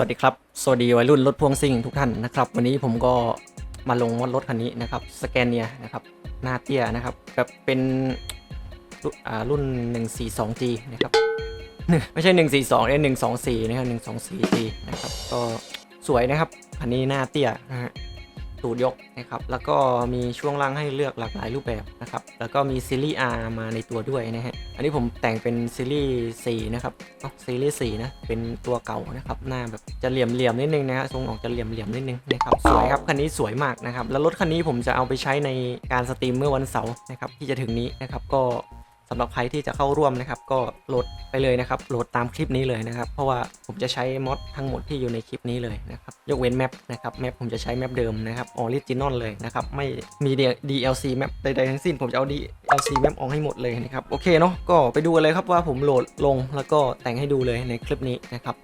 วัสดีครับ สวัสดีวัยรุ่นรถพ่วงซิ่งทุกท่านนะครับ วันนี้ผมก็มาลงวัดรถคันนี้นะครับสแกนเนียนะครับหน้าเตี้ยนะครับแบบเป็นรุ่นอ่ารุ่น 142G นะครับไม่ใช่ 142เนี่ย124 นะครับ 124G นะครับ ก็สวยนะครับคันนี้หน้าเตี้ยนะฮะ ตูดยกนะครับ แล้วก็มีช่วงล่างให้เลือกหลากหลายรูปแบบนะครับ แล้วก็มีซีรีส์ R มาในตัวด้วยนะฮะ อันนี้ผมแต่งเป็นซีรีส์4นะครับซีรีส์4นะ เป็นตัวเก่านะครับ หน้าแบบจะเหลี่ยมเหลี่ยมๆนิดนึงนะฮะ ทรงออกจะเหลี่ยมเหลี่ยมๆนิดนึงนะครับ สวยครับ คันนี้สวยมากนะครับ แล้วรถคันนี้ผมจะเอาไปใช้ในการสตรีมเมื่อวันเสาร์นะครับที่จะถึงนี้นะครับ ก็ สำหรับใครที่จะเข้าร่วมนะครับก็โหลดไปเลยนะครับโหลดตามคลิปนี้เลยนะครับเพราะว่าผมจะใช้มอดทั้งหมดที่อยู่ในคลิปนี้เลยนะครับยกเว้นแมปนะครับแมปผมจะใช้แมปเดิมนะครับออริจินอลเลยนะครับไม่มี DLC แมปใดๆทั้งสิ้นผมจะเอา DLC แมปออกให้หมดเลยนะครับโอเคเนาะก็ไปดูกันเลยครับว่าผมโหลดลงแล้วก็แต่งให้ดูเลยในคลิปนี้นะครับ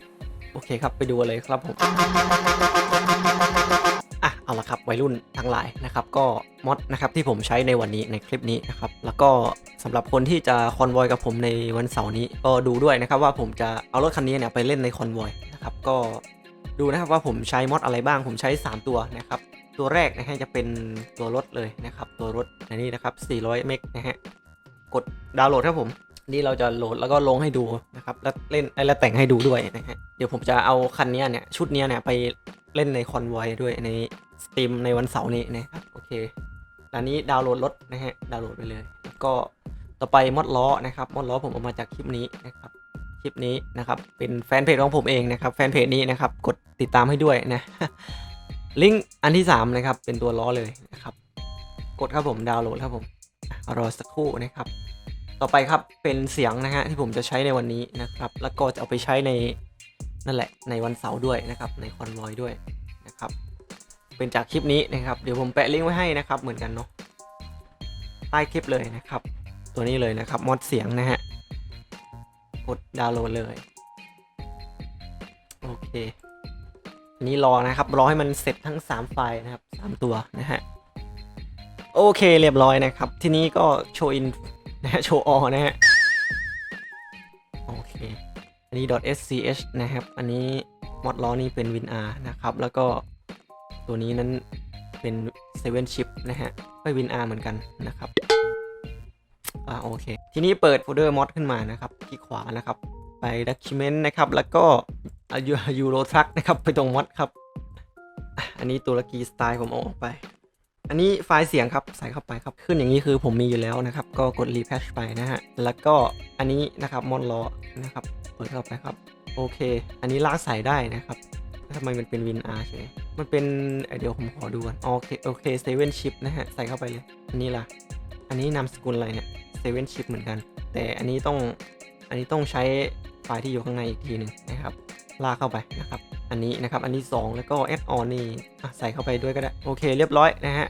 โอเคครับไปดูกันเลยครับผม เอาละครับวัยรุ่นทั้งหลายนะครับก็มอดนะครับที่ผมใช้ในวันนี้ในคลิปนี้นะครับแล้วก็สำหรับคนที่จะคอนวอยกับผมในวันเสาร์นี้ ก็ดูด้วยนะครับว่าผมจะเอารถคันนี้เนี่ยไปเล่นในคอนวอยนะครับก็ดูนะครับว่าผมใช้มอดอะไรบ้าง ผมใช้ 3 ตัวนะครับตัวแรกนะฮะจะเป็นตัวรถเลยนะครับตัวรถอันนี้นะครับ 400 เมกนะฮะกดดาวน์โหลดครับผมนี่เราจะโหลดแล้วก็ลงให้ดูนะครับแล้วเล่นแล้วแต่งให้ดูด้วยนะฮะเดี๋ยวผมจะเอาคันนี้เนี่ยชุดนี้เนี่ยไป เล่นในคอนไวด้วยในสตรีมในวันเสาร์นี้นะครับโอเคอันนี้ดาวน์โหลดรถนะฮะดาวน์โหลดไปเลย แล้วก็ต่อไปมอดล้อนะครับมอดล้อผมเอามาจากคลิปนี้นะครับคลิปนี้นะครับเป็นแฟนเพจของผมเองนะครับแฟนเพจนี้นะครับกดติดตามให้ด้วยนะลิงก์อันที่3นะครับเป็นตัวล้อเลยนะครับกดครับผมดาวน์โหลดครับผมรอสักครู่นะครับ ต่อไปครับเป็นเสียงนะฮะที่ผมจะใช้ในวันนี้นะครับ แล้วก็จะเอาไปใช้ใน นั่นแหละในวันเสาร์ด้วยนะครับในคอนวอยด้วยนะครับเป็นจากคลิปนี้นะครับ เดี๋ยวผมแปะลิงก์ไว้ให้นะครับ เหมือนกันเนาะใต้คลิปเลยนะครับ ตัวนี้เลยนะครับมอดเสียงนะฮะกดดาวน์โหลดเลยโอเคอันนี้รอนะครับรอให้มันเสร็จทั้ง 3 ไฟล์นะครับ 3 ตัวนะฮะโอเคเรียบร้อยนะครับ ทีนี้ก็โชว์อินนะฮะโชว์ออนะฮะ อันนี้ .sch นะครับ อันนี้มอดล้อนี่เป็น WinR นะครับ แล้วก็ตัวนี้นั้นเป็น7 chip นะฮะไปวิน R เหมือนกันนะครับ อ่าโอเค ทีนี้เปิดโฟลเดอร์มอดขึ้นมานะครับ คลิกขวานะครับ ไป document นะครับ แล้วก็ยูโรทรัคนะครับ ไปตรงมอดครับ อันนี้ตุรกีสไตล์ผมเอาออกไป อันนี้ไฟล์เสียงครับใส่เข้าไปครับ ขึ้นอย่างนี้คือผมมีอยู่แล้วนะครับ ก็กด repash ไปนะฮะ แล้วก็อันนี้นะครับมอดล้อนะครับ เปิดเข้าไปครับ โอเค อันนี้ลากใส่ได้นะครับทำไมมันเป็นวินอาร์เฉยมันเป็นเอ่อเดี๋ยวผมขอดูก่อนโอเคโอเคเซเว่นชิปนะฮะ ใส่เข้าไปเลย อันนี้ล่ะ อันนี้นามสกุลอะไรเนี่ยเซเว่นชิปเหมือนกัน แต่อันนี้ต้อง อันนี้ต้องใช้ไฟล์ที่อยู่ข้างในอีกทีหนึ่งนะครับ ลากเข้าไปนะครับ อันนี้นะครับ อันที่2แล้วก็แอดออนนี่ใส่เข้าไปด้วยก็ได้ โอเค เรียบร้อยนะฮะ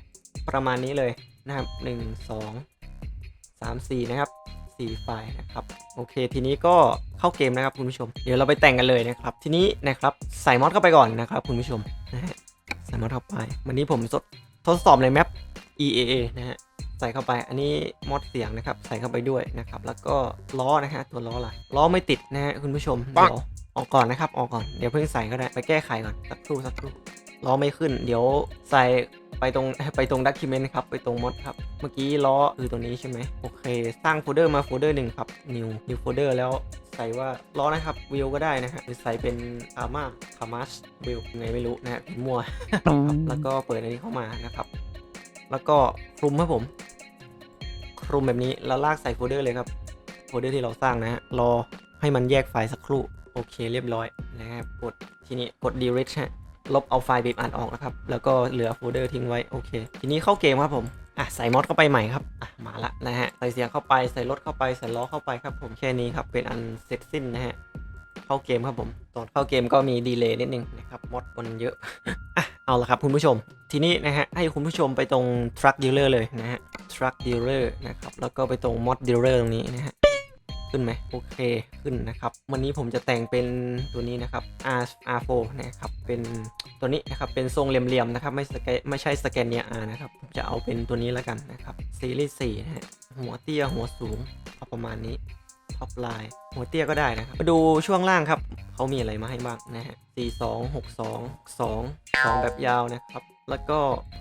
ประมาณนี้เลยนะครับ 1 2 3 4 นะครับ 4 ไฟล์นะครับ โอเค ทีนี้ก็เข้าเกมนะครับคุณผู้ชม เดี๋ยวเราไปแต่งกันเลยนะครับ ทีนี้นะครับใส่มอดเข้าไปก่อนนะครับคุณผู้ชมนะฮะใส่มอดเข้าไป วันนี้ผมทดทดสอบในแมป EAA นะฮะใส่เข้าไป อันนี้มอดเสียงนะครับ ใส่เข้าไปด้วยนะครับ แล้วก็ล้อนะฮะตัวล้อล่ะล้อไม่ติดนะฮะคุณผู้ชมเดี๋ยวออกก่อนนะครับออกก่อนเดี๋ยวเพิ่งใส่ก็ได้ไปแก้ไขก่อนสักครู่สักครู่ล้อไม่ขึ้น เดี๋ยวใส่ ไปตรงไปตรงดักคิเมนต์ครับไปตรงมอดครับ เมื่อกี้ล้อคือตัวนี้ใช่ไหมโอเค สร้างโฟลเดอร์มาโฟลเดอร์หนึ่งครับ new new folder แล้วใส่ว่าล้อนะครับวิวก็ได้นะฮะหรือใส่เป็นอาม่าคามัสวิวไงไม่รู้นะฮะพิมพ์มั่วครับแล้วก็เปิดอันนี้เข้ามานะครับ แล้วก็คลุมครับผม คลุมแบบนี้แล้วลากใส่โฟลเดอร์เลยครับโฟลเดอร์ที่เราสร้างนะฮะรอให้มันแยกไฟล์สักครู่โอเคเรียบร้อยนะครับกดทีนี้กด delete ฮะ ลบเอาไฟล์บีบอัดออกนะครับ แล้วก็เหลือโฟลเดอร์ทิ้งไว้ โอเค ทีนี้เข้าเกมครับผม อะ ใส่มอดเข้าไปใหม่ครับ อะ มาละนะฮะ ใส่เสียงเข้าไป ใส่รถเข้าไป ใส่ล้อเข้าไปครับผม แค่นี้ครับ เป็นอันเสร็จสิ้นนะฮะ เข้าเกมครับผม ตอนเข้าเกมก็มีดีเลย์นิดนึงนะครับ มอดมันเยอะ อะ เอาละครับคุณผู้ชม ทีนี้นะฮะ ให้คุณผู้ชมไปตรง truck dealer เลยนะฮะ truck dealer นะครับ แล้วก็ไปตรง mod dealer ตรงนี้นะฮะ ขึ้นไหมโอเคขึ้นนะครับ วันนี้ผมจะแต่งเป็นตัวนี้นะครับ R R4 นะครับเป็นตัวนี้นะครับเป็นทรงเหลี่ยมๆนะครับไม่สแกไม่ใช่สแกนเนีย R นะครับผมจะเอาเป็นตัวนี้แล้วกันนะครับซีรีส์4นะฮะหัวเตี้ยหัวสูงเอาประมาณนี้ท็อปไลน์หัวเตี้ยก็ได้นะครับมาดูช่วงล่างครับเขามีอะไรมาให้บ้างนะฮะ4 2 6 2 2 2 แบบยาวนะครับ แล้วก็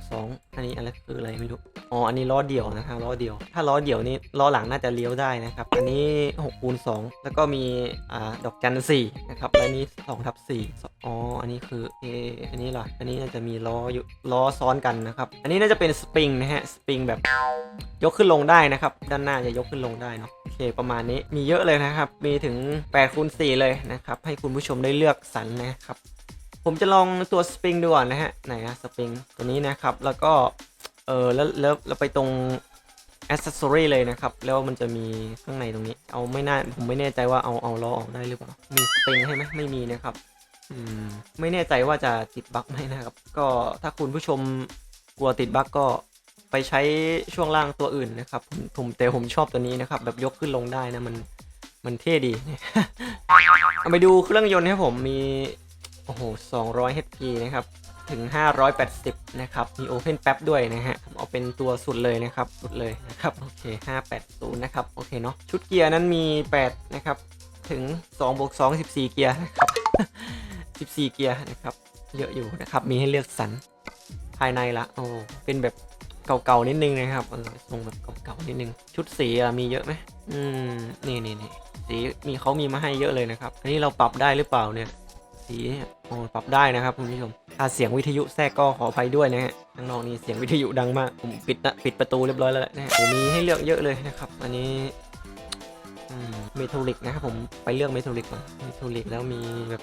2 อันนี้อะไรคืออะไรไม่รู้ อ๋อ อันนี้ล้อเดี่ยวนะครับล้อเดี่ยว ถ้าล้อเดี่ยวนี่ล้อหลังน่าจะเลี้ยวได้นะครับ อันนี้6คูณ2แล้วก็มีอ่าดอกจัน4นะครับและนี้2ทับ4อ๋อ อันนี้คือเอออันนี้ล่ะอันนี้น่าจะมีล้ออยู่ล้อซ้อนกันนะครับ อันนี้น่าจะเป็นสปริงนะฮะ สปริงแบบยกขึ้นลงได้นะครับ ด้านหน้าจะยกขึ้นลงได้เนาะโอเคประมาณนี้มีเยอะเลยนะครับ มีถึง8คูณ4เลยนะครับ ให้คุณผู้ชมได้เลือกสรรนะครับ ผมจะลองตัวสปริงดูก่อนนะฮะ ไหนอะสปริงตัวนี้นะครับ แล้วก็ เออแล้วแล้วแล้วไปตรงอ c เซสซอรีเลยนะครับ แล้วมันจะมีข้างในตรงนี้ เอาไม่น่า ผมไม่แน่ใจว่าเอาเอาล้อออกได้หรือเปล่า มีสปริงให้ไหมไม่มีนะครับอืมไม่แน่ใจว่าจะติดบั๊กไหมนะครับ ก็ถ้าคุณผู้ชมกลัวติดบั๊กก็ไปใช้ช่วงล่างตัวอื่นนะครับผมผมแต่ผมชอบตัวนี้นะครับ แบบยกขึ้นลงได้นะมันมันเท่ดี เอาไปดูเครื่องยนต์ครับผมมี โอ้โห 200 HP นะครับ ถึง 580 นะครับ มี Open แป๊บด้วยนะฮะเอาเป็นตัวสุดเลยนะครับ สุดเลยนะครับ โอเค 580 นะครับ โอเคเนาะ ชุดเกียร์นั้นมี 8 นะครับ ถึง2บวก2 14 เกียร์นะครับ 14 เกียร์นะครับ เยอะอยู่นะครับ มีให้เลือกสรร ภายในละ โอ้ เป็นแบบเก่าๆ นิดนึงนะครับทรงแบบเก่าๆ นิดนึง ชุดสีอะมีเยอะไหมอืม นี่นี่นี่สีมีเขามีมาให้เยอะเลยนะครับ อันนี้เราปรับได้หรือเปล่าเนี่ย สีเนี่ยโอ้ปรับได้นะครับคุณผู้ชมถ้าเสียงวิทยุแทรกก็ขออภัยด้วยนะฮะข้างนอกนี่เสียงวิทยุดังมาก ผมปิดนะปิดประตูเรียบร้อยแล้วแหละนะฮะผมมีให้เลือกเยอะเลยนะครับ อันนี้เมทัลลิกนะครับผมไปเลือกเมทัลลิกก่อนเมทัลลิกแล้วมีแบบ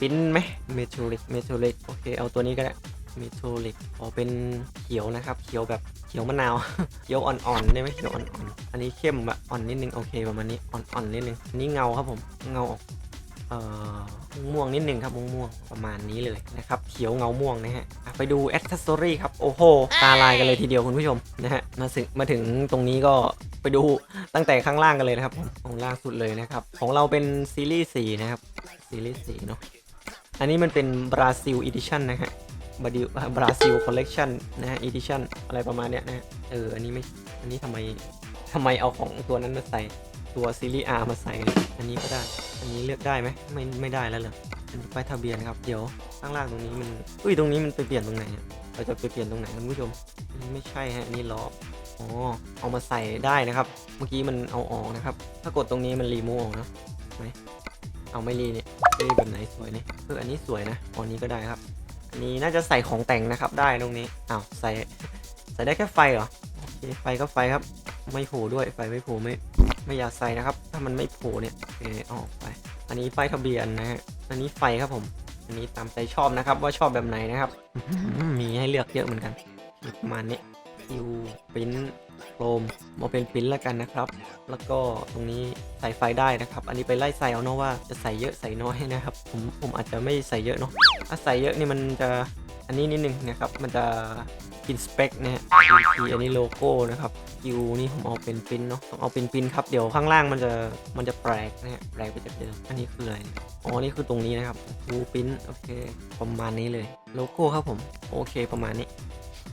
ปิ้นไหมเมทัลลิกเมทัลลิกโอเคเอาตัวนี้ก็ได้เมทัลลิกขอเป็นเขียวนะครับ เขียวแบบเขียวมะนาวเขียวอ่อนๆได้ไหมเขียวอ่อนๆอันนี้เข้มแบบอ่อนนิดนึงโอเคประมาณนี้อ่อนๆนิดนึงนนี้เงาครับผมเงาออก ม่วงนิดหนึ่งครับม่วงประมาณนี้เลยนะครับเขียวเงาม่วงนะฮะไปดูแอ c เซสซอรี่ครับโอ้โหตาลายกันเลยทีเดียวคุณผู้ชมนะฮะมาถึงมาถึงตรงนี้ก็ไปดูตั้งแต่ข้างล่างกันเลยนะครับของล่างสุดเลยนะครับของเราเป็นซีรีส์4นะครับซีรีส์4เนาะอันนี้มันเป็นบราซิลอีดิชั่นนะฮะบราดิบราซิลคอลเลกชันนะฮะอีดิชั่นอะไรประมาณเนี้ยนะฮะเอออันนี้ไม่อันนี้ทำไมทำไมเอาของตัวนั้นมาใส่ ตัวซีรีส์ R มาใส่อันนี้ก็ได้ อันนี้เลือกได้ไหมไม่ไม่ได้แล้วเหรออันนี้ป้ายทะเบียนครับเดี๋ยวข้างล่างตรงนี้มันอุ้ยตรงนี้มันไปเปลี่ยนตรงไหนเราจะไปเปลี่ยนตรงไหนคุณผู้ชมนนี้ไม่ใช่ฮะอันนี้ล้ออ๋อเอามาใส่ได้นะครับ เมื่อกี้มันเอาออกนะครับ ถ้ากดตรงนี้มันรีมูออกนะไหมเอาไม่รีเนี่ยรีแบบไหนสวยเนี่ยเอออันนี้สวยนะอันนี้ก็ได้ครับ อันนี้น่าจะใส่ของแต่งนะครับได้ตรงนี้อ้าวใส่ใส่ได้แค่ไฟเหรอโอเคไฟก็ไฟครับ ไม่โผล่ด้วยไฟไม่โผล่ไม่ไไม่อยากใส่นะครับ ถ้ามันไม่โผล่เนี่ยโอเคเอออกไป อันนี้ป้ายทะเบียนนะฮะ อันนี้ไฟครับผม อันนี้ตามใจชอบนะครับ ว่าชอบแบบไหนนะครับ มีให้เลือกเยอะเหมือนกันประมาณนี้คิวปิ้นโครมมาเป็นปิ้นแล้วกันนะครับ แล้วก็ตรงนี้ใส่ไฟได้นะครับ อันนี้ไปไล่ใส่เอาเนาะว่าจะใส่เยอะใส่น้อยนะครับ ผมผมอาจจะไม่ใส่เยอะเนาะ ถ้าใส่เยอะนี่มันจะอันนี้นิดนึงนะครับ มันจะ กินสเปคนะฮะ PNP อันนี้โลโก้นะครับคิวนี่ผมเอาเป็นปินเนาะต้องเอาเป็นปินครับเดี๋ยวข้างล่างมันจะมันจะแปลกนะฮะแปลกไปจากเดิมอันนี้คืออะไรอ๋อนี่คือตรงนี้นะครับฟูปินโอเคประมาณนี้เลยโลโก้ครับผมโอเคประมาณนี้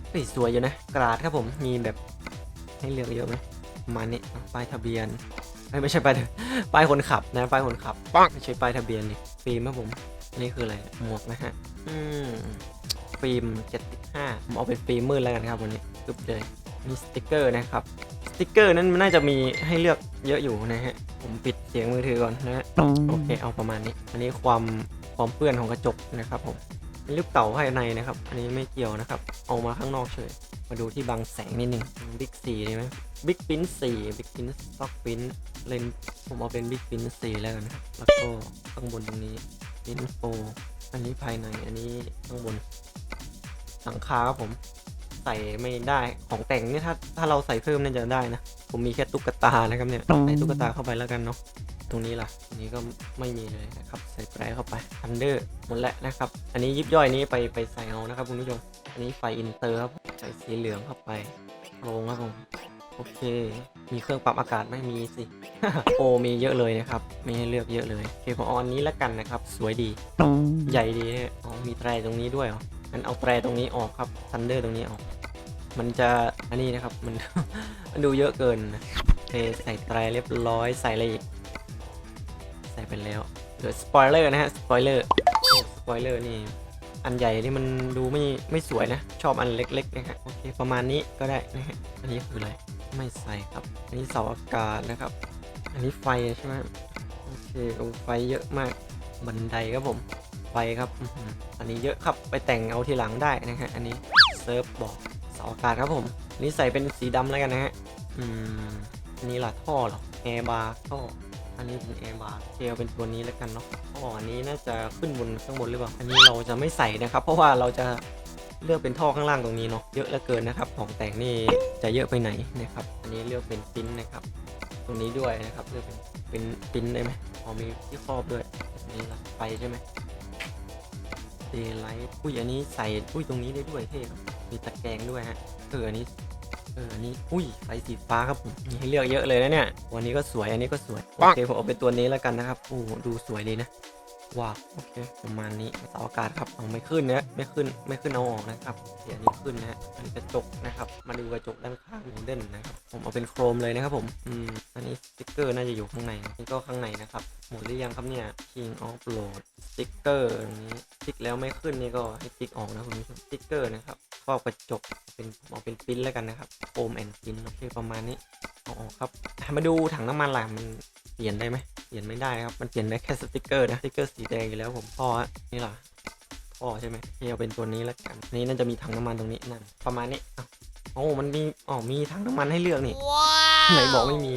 เฮ้ยสวยอยู่นะกราดครับผมมีแบบให้เลือกเยอะไหมประมาณนี้ป้ายทะเบียนเอ้ยไม่ใช่ป้ายป้ายคนขับนะป้ายคนขับไม่ใช่ป้ายทะเบียนนี่ฟิล์มครับผมอันนี้คืออะไรหมวกนะฮะอืม ฟิล์ม 75 ผมเอาเป็นฟิล์มมืดแล้วกันครับวันนี้ปึ๊บเลยมีสติกเกอร์นะครับ สติกเกอร์นั้นมันน่าจะมีให้เลือกเยอะอยู่นะฮะ ผมปิดเสียงมือถือก่อนนะฮะ โอเค เอาประมาณนี้ อันนี้ความความเปื้อนของกระจกนะครับผมลูกเต่าภายในนะครับ อันนี้ไม่เกี่ยวนะครับ เอามาข้างนอกเฉย มาดูที่บางแสงนิดนึงบิ๊กสีได้ไหมบิ๊กปิ้นสี่บิ๊กปิ้นสต็อกปิ้นเลนผมเอาเป็นบิ๊กปิ้นสี่แล้วกันครับแล้วก็ข้างบนตรงนี้ปิ้นโฟอันนี้ภายใน อันนี้ข้างบน หลังคาครับผม ใส่ไม่ได้ของแต่งนี่ถ้าถ้าเราใส่เพิ่มน่าจะได้นะ ผมมีแค่ตุ๊กตานะครับเนี่ยใส่ตุ๊กตาเข้าไปแล้วกันเนาะตรงนี้ล่ะอันนี้ก็ไม่มีเลยนะครับใส่แปรเข้าไปทันเดอร์หมดแล้วนะครับ อันนี้ยิบย่อยนี้ไปไปใส่เอานะครับคุณผู้ชมอันนี้ไฟอินเตอร์ครับใส่สีเหลืองเข้าไปโรงครับผมโอเค มีเครื่องปรับอากาศไหมมีสิ โอมีเยอะเลยนะครับ มีให้เลือกเยอะเลย โอเคผมเอาอันนี้แล้วกันนะครับ สวยดี ใหญ่ดีเนี่ยอ๋อมีแตรตรงนี้ด้วยเหรอ งั้นเอาแตรตรงนี้ออกครับทันเดอร์ตรงนี้ออก มันจะอันนี้นะครับ มัน มันดูเยอะเกินเคใส่แตรเรียบร้อยใส่อะไรอีก ใส่ไปแล้วเหลือสปอยเลอร์นะฮะสปอยเลอร์สปอยเลอร์นี่อันใหญ่นี่มันดูไม่ไม่สวยนะ ชอบอันเล็กๆนะฮะโอเคประมาณนี้ก็ได้นะฮะอันนี้คืออะไรไม่ใส่ครับ อันนี้เสาอากาศนะครับ อันนี้ไฟใช่ไหมโอเคโอ้ไฟเยอะมากบันไดครับผม ไฟครับอันนี้เยอะครับไปแต่งเอาทีหลังได้นะฮะอันนี้เซิร์ฟบอกเสาอากาศครับผมอันนี้ใส่เป็นสีดำแล้วกันนะฮะอืมอันนี้ล่ะท่อหรอแอร์บาร์ท่ออันนี้เป็นแอร์บาร์เทลเป็นตัวนี้แล้วกันเนาะท่ออันนี้น่าจะขึ้นบนข้างบนหรือเปล่าอันนี้เราจะไม่ใส่นะครับ เพราะว่าเราจะเลือกเป็นท่อข้างล่างตรงนี้เนาะเยอะเหลือเกินนะครับ ของแต่งนี่จะเยอะไปไหนนะครับ อันนี้เลือกเป็นปิ้นนะครับ ตรงนี้ด้วยนะครับเลือกเป็นเป็นปิ้นได้ไหมพอมีที่ครอบด้วยอันนี้ล่ะไฟใช่ไหม เดย์ไลท์อุ้ยอันนี้ใส่อุ้ยตรงนี้ได้ด้วยเท่มีตะแกรงด้วยฮะเอออันนี้เอออันนี้อุ้ยใส่สีฟ้าครับผมมีให้เลือกเยอะเลยนะเนี่ยวันนี้ก็สวยอันนี้ก็สวยโอเคผมเอาเป็นตัวนี้แล้วกันนะครับโอ้ดูสวยดีนะ ว้าวโอเคประมาณนี้เสาอากาศครับเอาไม่ขึ้นนะไม่ขึ้นไม่ขึ้นเอาออกนะครับเดี๋ยวอันนี้ขึ้นนะฮะอันนี้กระจกนะครับ มาดูกระจกด้านข้างโมเดินนะครับผมเอาเป็นโครมเลยนะครับผมอืมอันนี้สติ๊กเกอร์น่าจะอยู่ข้างในนี่ก็ข้างในนะครับหมดหรือยังครับเนี่ย King of Road สติ๊กเกอร์ตรงนี้ติ๊กแล้วไม่ขึ้นนี่ก็ให้ติ๊กออกนะคุณผู้ชมสติ๊กเกอร์นะครับครอบกระจกเป็นเอาเป็นปิ้นแล้วกันนะครับโฟมแอนด์ปิ้นโอเคประมาณนี้อาออกครับอะมาดูถังน้ำมันล่ะมันเปลี่ยนได้ไหมเปลี่ยนไม่ได้ครับมันเปลี่ยนได้แค่สติ๊กเกอร์นะสติ๊กเกอร์สีแดงอยู่แล้วผมพ่อฮะนี่ล่ะพ่อใช่ไหมที่เอาเป็นตัวนี้แล้วกันอันนี้น่าจะมีถังน้ำมันตรงนี้นั่นประมาณนี้อ้าวโอ้มันมีอ๋อมีถังน้ำมันให้เลือกนี่ไหนบอกไม่มี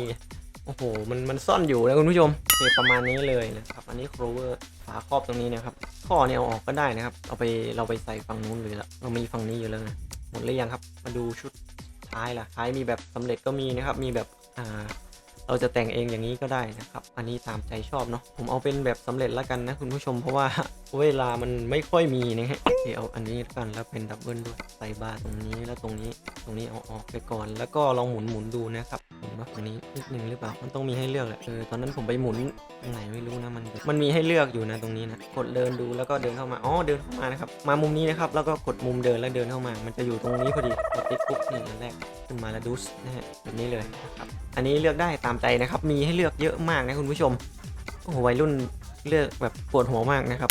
โอ้โห มัน มันซ่อนอยู่นะคุณผู้ชมโอเคประมาณนี้เลยนะครับ อันนี้ cover ฝาครอบตรงนี้นะครับท่อเนี่ยเอาออกก็ได้นะครับ เอาไป เราไปใส่ฝั่งนู้นเลยละเรามีฝั่งนี้อยู่แล้วนะ หมดหรือยังครับ มาดูชุด ท้ายล่ะท้ายมีแบบสำเร็จก็มีนะครับ มีแบบอ่า เราจะแต่งเองอย่างนี้ก็ได้นะครับ อันนี้ตามใจชอบเนาะ ผมเอาเป็นแบบสำเร็จแล้วกันนะคุณผู้ชม เพราะว่าเวลามันไม่ค่อยมีนะฮะโอเคเอาอันนี้กันแล้วเป็นดับเบิลด้วย ใส่บาร์ตรงนี้แล้วตรงนี้ ตรงนี้เอาออกไปก่อน แล้วก็ลองหมุนหมุนดูนะครับเห็นว่าตรงนี้นิดนึงหรือเปล่า มันต้องมีให้เลือกแหละ เออ ตอนนั้นผมไปหมุนตรงไหนไม่รู้นะ มัน มันมีให้เลือกอยู่นะตรงนี้นะ กดเดินดูแล้วก็เดินเข้ามา อ๋อ เดินเข้ามานะครับ มามุมนี้นะครับ แล้วก็กดมุมเดินแล้วเดินเข้ามา มันจะอยู่ตรงนี้พอดี กดติ๊กปุ๊บนี่อันแรกขึ้นมาแล้วดูสนะฮะแบบนี้เลยนะครับ อันนี้เลือกได้ตามามใจนะครับ มีให้เลือกเยอะมากนะคุณผู้ชมโอ้โหวัยรุ่นเลือกแบบปวดหัวมากนะครับ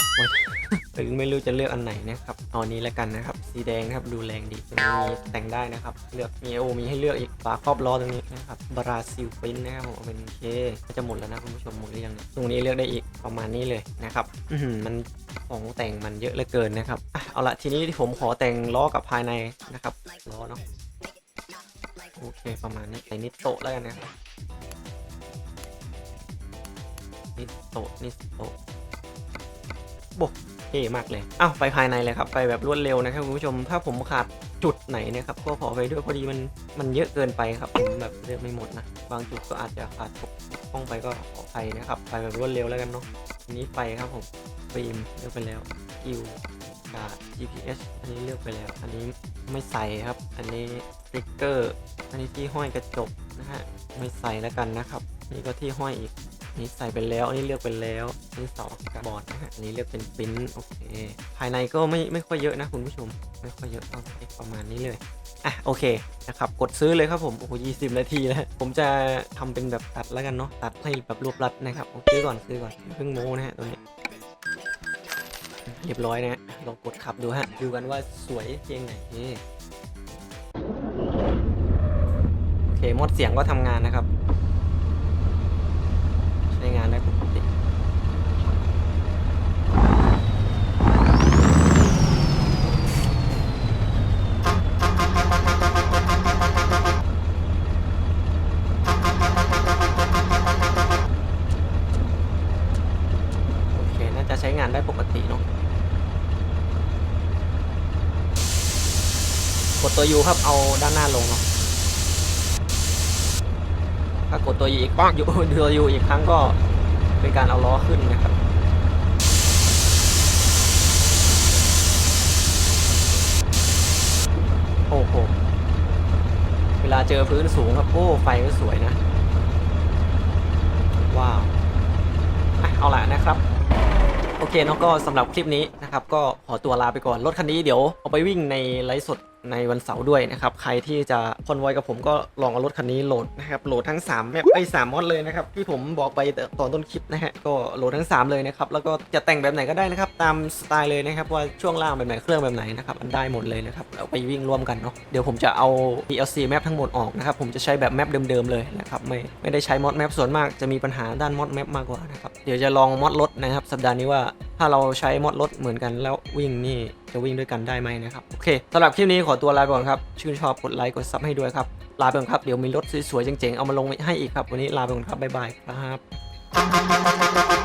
ถึงไม่รู้จะเลือกอันไหนนะครับเอานนี้แล้วกันนะครับ สีแดงนะครับดูแรงดีตรงนี้มีแต่งได้นะครับ เลือกมีโอมีให้เลือกอีกฝาครอบล้อตรงนี้นะครับบราซิลปิ้นนะครับผมเป็นเคจะหมดแล้วนะคุณผู้ชมหมดหรือยังตรงนี้เลือกได้อีกประมาณนี้เลยนะครับมันของแต่งมันเยอะเหลือเกินนะครับเอาละทีนี้ผมขอแต่งล้อกับภายในนะครับล้อเนาะ โอเคประมาณนี้ใส่นิดโตะแล้วกันนะนิดโตะนิดโตะโบเท่มากเลยอ้าวไปภายในเลยครับ ไปแบบรวดเร็วนะครับคุณผู้ชม ถ้าผมขาดจุดไหนนะครับก็ขอไปด้วยพอดีมันมันเยอะเกินไปครับผมแบบเลือกไม่หมดนะบางจุดก็อาจจะขาดตกห้องไปก็ขออภัยนะครับ ไปแบบรวดเร็วแล้วกันเนาะนี้ไฟครับผมฟิล์มเลือกไปแล้วคิว การ์ด GPS อันนี้เลือกไปแล้ว อันนี้ไม่ใส่ครับ อันนี้สติ๊กเกอร์ อันนี้ที่ห้อยกระจกนะฮะ ไม่ใส่แล้วกันนะครับ นี่ก็ที่ห้อยอีกนี้ใส่ไปแล้ว อันนี้เลือกไปแล้วอันนี้เสาอากาศบอร์ดนะฮะ อันนี้เลือกเป็นปิ้นโอเค ภายในก็ไม่ไม่ค่อยเยอะนะคุณผู้ชม ไม่ค่อยเยอะเท่าไหร่ประมาณนี้เลยอะโอเคนะครับกดซื้อเลยครับผมโอ้โหยี่สิบนาทีแล้ว ผมจะทำเป็นแบบตัดแล้วกันเนาะตัดให้แบบรวบรัดนะครับเอาซื้อก่อนซื้อก่อนเพิ่งโม้นะฮะตัวนี้ รียบร้อยนะลองกดขับดูฮะ ดูกันว่าสวยเพียงไหนนี่โอเคมดเสียงก็ทำงานนะครับ ใช้งานได้ปกติ โอเค น่าจะใช้งานได้ปกติเนาะ กด ตัว U ครับเอาด้านหน้าลงเนาะถ้ากดตัว U อีกป้อง U ตัว U อีกครั้งก็เป็นการเอาล้อขึ้นนะครับโอ้โหเวลาเจอพื้นสูงครับโอ้ไฟก็สวยนะ ว้าวเอาละนะครับ โอเคเนาะก็สำหรับคลิปนี้นะครับ ก็ขอตัวลาไปก่อน รถคันนี้เดี๋ยวเอาไปวิ่งในไลฟ์สด ในวันเสาร์ด้วยนะครับ ใครที่จะคอนวอยกับผมก็ลองเอารถคันนี้โหลดนะครับโหลดทั้ง3แมปไอ้สามมอดเลยนะครับที่ผมบอกไปตอนต้นคลิปนะฮะก็โหลดทั้ง 3 เลยนะครับแล้วก็จะแต่งแบบไหนก็ได้นะครับ ตามสไตล์เลยนะครับว่าช่วงล่างแบบไหนเครื่องแบบไหนนะครับมันได้หมดเลยนะครับเอาไปวิ่งร่วมกันเนาะเดี๋ยวผมจะเอา DLC แมปทั้งหมดออกนะครับผมจะใช้แบบแมปเดิมๆเลยนะครับไม่ไม่ได้ใช้มอดแมปส่วนมากจะมีปัญหาด้านมอดแมปมากกว่านะครับเดี๋ยวจะลองมอดรถนะครับสัปดาห์นี้ว่า ถ้าเราใช้มอดรถเหมือนกันแล้ววิ่งนี่จะวิ่งด้วยกันได้ไหมนะครับ โอเคสำหรับคลิปนี้ขอตัวลาไปก่อนครับ ชื่นชอบกดไลค์กดซับให้ด้วยครับ ลาไปก่อนครับ เดี๋ยวมีรถสวยๆเจ๋งๆ เอามาลงให้อีกครับ วันนี้ลาไปก่อนครับบ๊ายบายครับ